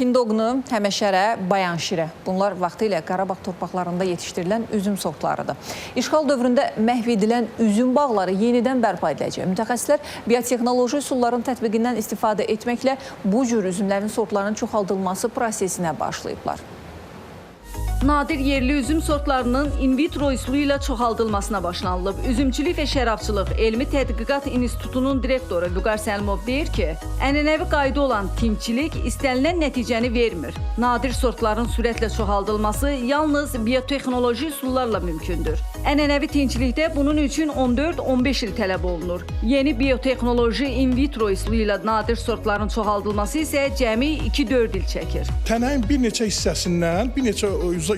Kindoqnu, həməşərə, bayanşirə. Bunlar vaxtilə Qarabağ torpaqlarında yetişdirilən üzüm sortlarıdır. İşğal dövründə məhv edilən üzüm bağları yenidən bərpa ediləcək. Mütəxəssislər biotexnoloji üsulların tətbiqindən istifadə etməklə bu cür üzümlərin sortlarının çoxaldılması prosesinə başlayıblar. Nadir yerli üzüm sortlarının in vitro üsulu ilə çoxaldılmasına başlanılıb. Üzümçülük və Şərabçılıq Elmi Tədqiqat İnstitutunun direktoru Vüqar Səlimov deyir ki, ənənəvi qayda olan timçilik istənilən nəticəni vermir. Nadir sortların sürətlə çoxaldılması yalnız biotexnoloji üsullarla mümkündür. Ənənəvi tinçilikdə bunun üçün 14-15 il tələb olunur. Yeni biotexnoloji in vitro üsulu ilə nadir sortların çoxaldılması isə cəmi 2-4 il çəkir. Tənəyin bir neçə hissəsindən, bir neçə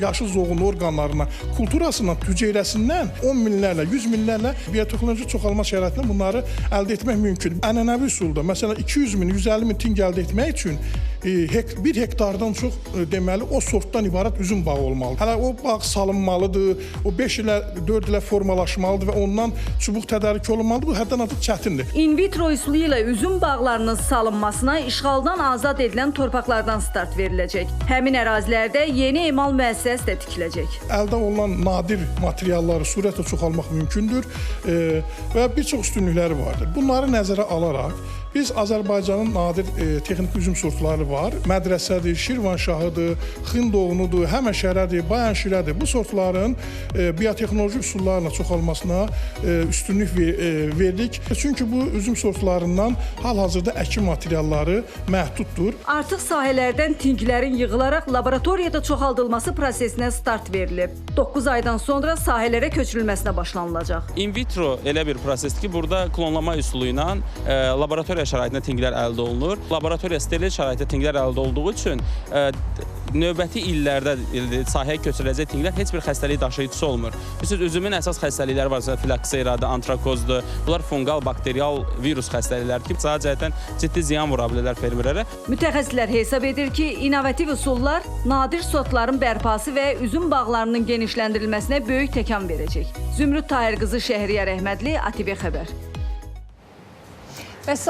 yaşıl zoğun orqanlarına, kulturasından, tüceyrəsindən 10 minlərlə, 100 minlərlə biotexnoloji çoxalma şəraitində bunları əldə etmək mümkündür. Ənənəvi üsulda, məsələn 200 min, 150 min ting əldə etmək üçün bir hektardan çox e, deməli o sortdan ibarət üzüm bağı olmalıdır. Hələ o bağ salınmalıdır, o 5 ilə 4 ilə formalaşmalıdır və ondan çubuq tədarük olunmalıdır. Bu həddən artıq çətindir. In vitro üsulu ilə üzüm bağlarının salınmasına işğaldan azad edilən torpaqlardan start veriləcək. Həmin ərazilərdə yeni emal müəssisəsi də tikiləcək. əldə olunan nadir materialları sürətlə çoxalmaq mümkündür e, və bir çox üstünlükləri vardır. Bunları nəzərə alaraq biz Azərbaycanın nadir e, texniki üzüm sortları var. Mədrəsədir, Şirvanşahıdır, Xındoğunudur, Həməşərədir, Bayanşirədir. Bu sortların e, biotexnoloji üsullarla çoxalmasına e, üstünlük ver, e, verdik. Çünki bu üzüm sortlarından hal-hazırda əkin materialları məhduddur. Artıq sahələrdən tinglərin yığılaraq laboratoriyada çoxaldılması prosesinə start verilib. 9 aydan sonra sahələrə köçürülməsinə başlanılacaq. In vitro elə bir prosesdir ki, burada klonlama üsulu ilə e, laboratoriya şəraitində tinglər əldə olunur. Laboratoriya steril şəraitdə tinglər əldə olduğu üçün e, növbəti illərdə e, sahəyə köçürüləcək tinglər heç bir xəstəlik daşıyıcısı olmur. Bilirsiniz, üzümün əsas xəstəlikləri var, filakseradır, antrakozdur. Bunlar fungal, bakterial virus xəstəlikləri ki, cəhətdən ciddi ziyan vura bilərlər fermerlərə. Mütəxəssislər hesab edir ki, innovativ üsullar nadir sortların bərpası və üzüm bağlarının genişləndirilməsinə böyük təkan verəcək. Zümrüd Tahir qızı Şəhriyə Rəhmətli, ATV xəbər.